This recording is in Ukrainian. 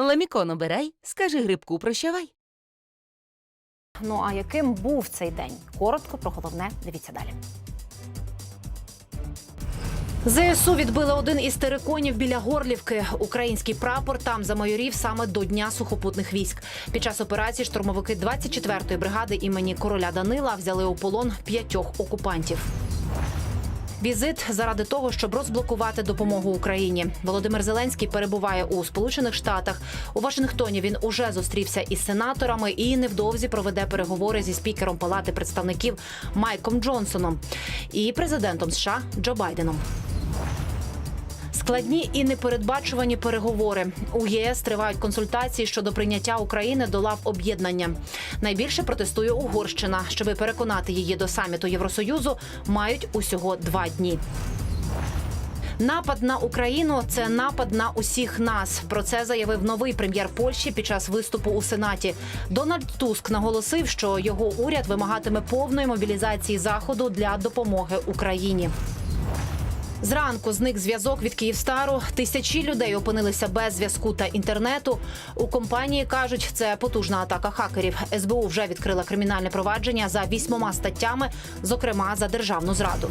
Ламікон обирай, скажи грибку прощавай. Ну а яким був цей день? Коротко про головне. Дивіться далі. ЗСУ відбили один із териконів біля Горлівки. Український прапор там замайорів саме до Дня сухопутних військ. Під час операції штурмовики 24-ї бригади імені короля Данила взяли у полон п'ятьох окупантів. Візит заради того, щоб розблокувати допомогу Україні. Володимир Зеленський перебуває у Сполучених Штатах. У Вашингтоні він уже зустрівся із сенаторами і невдовзі проведе переговори зі спікером Палати представників Майком Джонсоном і президентом США Джо Байденом. Складні і непередбачувані переговори у ЄС тривають консультації щодо прийняття України до лав об'єднання. Найбільше протестує Угорщина. Щоби переконати її до саміту Євросоюзу, мають усього два дні. Напад на Україну це напад на усіх нас. Про це заявив новий прем'єр Польщі під час виступу у Сенаті. Дональд Туск наголосив, що його уряд вимагатиме повної мобілізації заходу для допомоги Україні. Зранку зник зв'язок від Київстару. Тисячі людей опинилися без зв'язку та інтернету. У компанії кажуть, це потужна атака хакерів. СБУ вже відкрила кримінальне провадження за вісьмома статтями, зокрема за державну зраду.